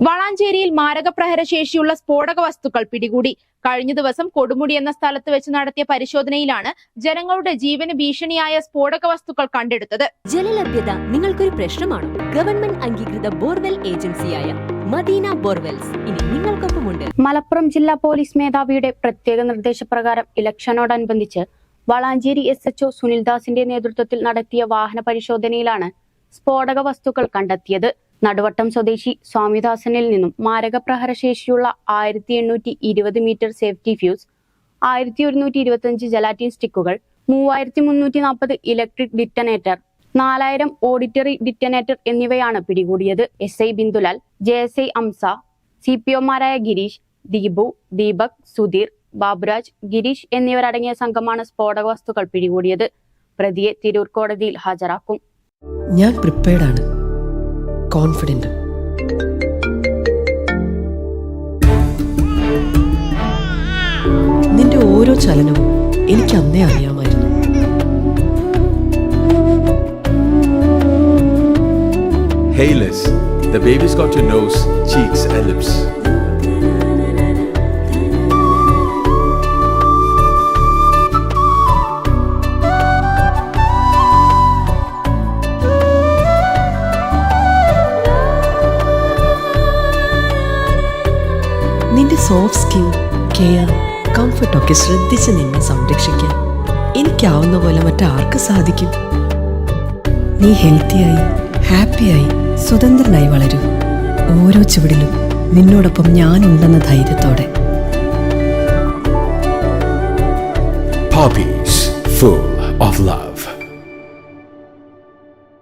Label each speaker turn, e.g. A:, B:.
A: വളാഞ്ചേരിയിൽ മാരകപ്രഹര ശേഷിയുള്ള സ്ഫോടക വസ്തുക്കൾ പിടികൂടി. കഴിഞ്ഞ ദിവസം കൊടുമുടി എന്ന സ്ഥലത്ത് വെച്ച് നടത്തിയ പരിശോധനയിലാണ് ജനങ്ങളുടെ ജീവന് ഭീഷണിയായ സ്ഫോടക വസ്തുക്കൾ കണ്ടെടുത്തത്.
B: ജലലഭ്യത നിങ്ങൾക്കൊരു പ്രശ്നമാണോ? ഗവൺമെന്റ് അംഗീകൃത ബോർവെൽ ഏജൻസിയായ മദീന ബോർവെൽസ്. ഇനി നിങ്ങൾക്കൊപ്പമുണ്ട്.
C: മലപ്പുറം ജില്ലാ പോലീസ് മേധാവിയുടെ പ്രത്യേക നിർദ്ദേശപ്രകാരം ഇലക്ഷനോടനുബന്ധിച്ച് വളാഞ്ചേരി എസ് എച്ച്ഒ സുനിൽദാസിന്റെ നേതൃത്വത്തിൽ നടത്തിയ വാഹന പരിശോധനയിലാണ് സ്ഫോടക വസ്തുക്കൾ കണ്ടെത്തിയത്. നടുവട്ടം സ്വദേശി സ്വാമിദാസനിൽ നിന്നും മാരകപ്രഹരശേഷിയുള്ള ആയിരത്തി എണ്ണൂറ്റി ഇരുപത് മീറ്റർ സേഫ്റ്റി ഫ്യൂസ് ആയിരത്തി ഒരുന്നൂറ്റി ഇരുപത്തിയഞ്ച് ജലാറ്റിൻ സ്റ്റിക്കുകൾ മൂവായിരത്തി മുന്നൂറ്റി നാൽപ്പത് ഇലക്ട്രിക് ഡിറ്റനേറ്റർ നാലായിരം ഓഡിറ്ററി ഡിറ്റനേറ്റർ എന്നിവയാണ് പിടികൂടിയത്. S I Bindulal J S I Amsa C P ഒമാരായ Girish Deepu Deepak Sudheer Baburaj Girish എന്നിവരടങ്ങിയ സംഘമാണ് സ്ഫോടക വസ്തുക്കൾ പിടികൂടിയത്. പ്രതിയെ തിരൂർ കോടതിയിൽ ഹാജരാക്കും.
D: ഞാൻ പ്രിപ്പയർഡ് ആണ് നിന്റെ ഓരോ ചലനവും എനിക്ക് അന്നേ അറിയാമായിരുന്നു
E: Hayless, the baby's got your nose, cheeks, and lips.
D: നിന്റെ സോഫ്റ്റ് സ്കിൻ കെയർ കംഫർട്ടൊക്കെ ശ്രദ്ധിച്ച് നിന്നെ സംരക്ഷിക്കാൻ എനിക്കാവുന്ന പോലെ മറ്റാർക്ക് സാധിക്കും? നീ ഹെൽത്തിയായി ഹാപ്പിയായി സ്വതന്ത്രനായി വളരൂ. ഓരോ ചുവടിലും നിന്നോടൊപ്പം ഞാനുണ്ടെന്ന ധൈര്യത്തോടെ.
E: Poppies, full of love.